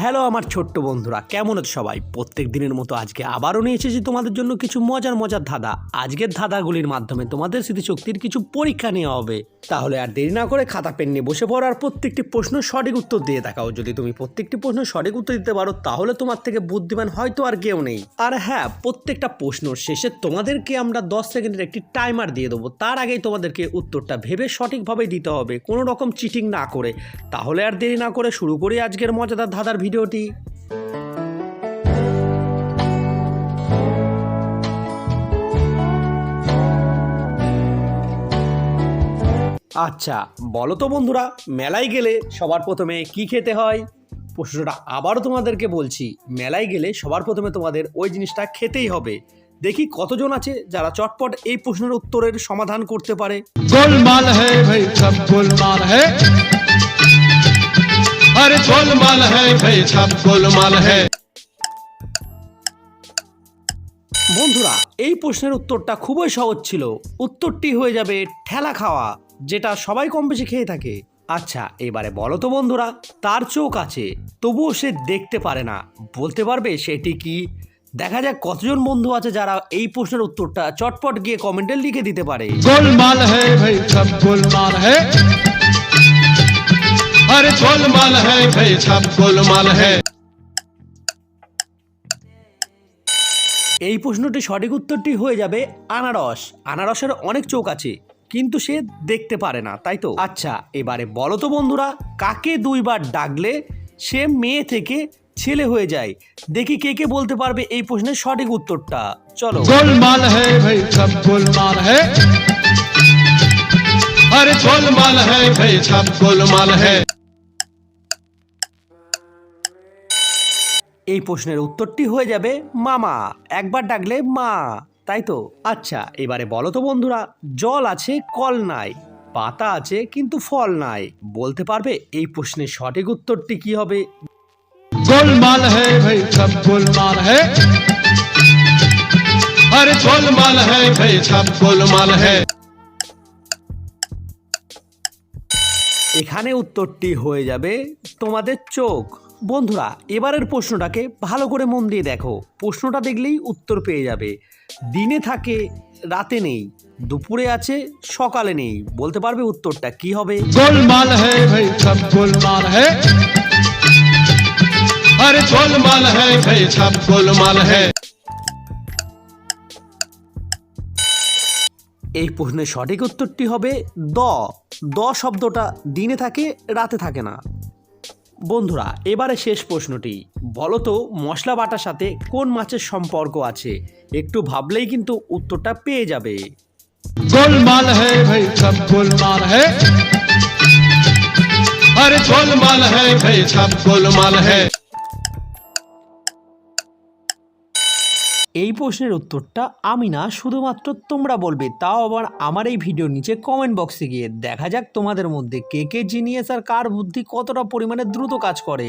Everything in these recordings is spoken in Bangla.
হ্যালো আমার ছোট্ট বন্ধুরা, কেমন আছো সবাই? প্রত্যেক দিনের মতো আজকে আবারও নিয়ে এসেছি তোমাদের জন্য কিছু মজার মজার ধাঁধা। আজকের ধাঁধাগুলির মাধ্যমে তোমাদের স্মৃতিশক্তির কিছু পরীক্ষা নেওয়া হবে। তাহলে আর দেরি না করে খাতা, পেন নিয়ে বসে পড়ো, আর প্রত্যেকটি প্রশ্ন সঠিক উত্তর দিয়ে দেখাও। যদি তুমি প্রত্যেকটি প্রশ্ন সঠিক উত্তর দিতে পারো, তাহলে তোমার থেকে বুদ্ধিমান হয়তো আর কেউ নেই। আর হ্যাঁ প্রত্যেকটা প্রশ্নর শেষে তোমাদেরকে আমরা দশ সেকেন্ডের একটি টাইমার দিয়ে দেবো। তার আগেই তোমাদেরকে উত্তরটা ভেবে সঠিকভাবে দিতে হবে। কোনো রকম চিটিং না করে। তাহলে আর দেরি না করে শুরু করি আজকের মজাদার ধাঁধার ভিডিওটি। আচ্ছা বলো তো বন্ধুরা মেলায় গেলে সবার প্রথমে কি খেতে হয়? প্রশ্নটা আবারও তোমাদেরকে বলছি মেলায় গেলে সবার প্রথমে তোমাদের ওই জিনিসটা খেতেই হবে। দেখি কতজন আছে যারা চটপট এই প্রশ্নের উত্তরের সমাধান করতে পারে। গোলমাল হ্যাঁ ভাই সব গোলমাল হ্যাঁ अरे गोलमाल है भाई सब गोलमाल है বন্ধুরা এই প্রশ্নের উত্তরটা খুবই সহজ ছিল উত্তরটি হয়ে যাবে ঠেলা খাওয়া যেটা সবাই কম বেশি খেয়ে থাকে আচ্ছা এবারে বলো তো বন্ধুরা তার চোখ আছে তবুও সে দেখতে পারে না বলতে পারবে সেটি কি দেখা যাক কতজন বন্ধু আছে যারা এই প্রশ্নের উত্তরটা চটপট গিয়ে কমেন্টে লিখে দিতে পারে गोलमाल है भाई सब गोलमाल है अरे गोलमाल है भाई सब गोलमाल है এই প্রশ্নটি সঠিক উত্তরটি হয়ে যাবে আনারস আনারসের অনেক চোখ আছে কিন্তু সে দেখতে পারে না তাই তো আচ্ছা এবারে বলো তো বন্ধুরা কাকে দুইবার ডাকলে সে মেয়ে থেকে ছেলে হয়ে যায় দেখি কে কে বলতে পারবে এই প্রশ্নের সঠিক উত্তরটা চলো गोलमाल है भाई सब गोलमाल है अरे गोलमाल है भाई सब गोलमाल है এই প্রশ্নের উত্তরটি হয়ে যাবে মামা। একবার ডাকলে মা তাই তো? আচ্ছা এবারে বলো তো বন্ধুরা জল আছে কল নাই পাতা আছে কিন্তু ফল নাই বলতে পারবে এই প্রশ্নের সঠিক উত্তরটি কি হবে? ভাই ভাই সব এখানে উত্তরটি হয়ে যাবে তোমাদের চোখ। বন্ধুরা এবারের প্রশ্নটাকে ভালো করে মন দিয়ে দেখো। প্রশ্নটা দেখলেই উত্তর পেয়ে যাবে। দিনে থাকে রাতে নেই দুপুরে আছে সকালে নেই। বলতে পারবে উত্তরটা কি হবে? আরে ভাই এই প্রশ্নের সঠিক উত্তরটি হবে দ। দ শব্দটা দিনে থাকে রাতে থাকে না। বন্ধুরা, এবারে শেষ প্রশ্নটি। বলতো মশলা বাটার সাথে কোন মাছের সম্পর্ক আছে? একটু ভাবলেই কিন্তু উত্তরটা পেয়ে যাবে। হ্যাঁ এই প্রশ্নের উত্তরটা আমি না, শুধুমাত্র তোমরা বলবে। তাও আবার আমার এই ভিডিওর নিচে কমেন্ট বক্সে গিয়ে দেখা যাক তোমাদের মধ্যে কে কে জিনিয়াস আর কার বুদ্ধি কতটা পরিমাণে দ্রুত কাজ করে।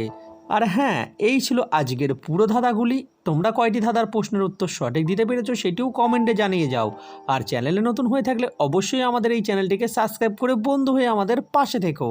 আর হ্যাঁ এই ছিল আজকের পুরো ধাঁধাগুলি। তোমরা কয়টি ধাঁধার প্রশ্নের উত্তর সঠিক দিতে পেরেছ সেটিও কমেন্টে জানিয়ে যাও। আর চ্যানেলে নতুন হয়ে থাকলে অবশ্যই আমাদের এই চ্যানেলটিকে সাবস্ক্রাইব করে বন্ধু হয়ে আমাদের পাশে থেকো।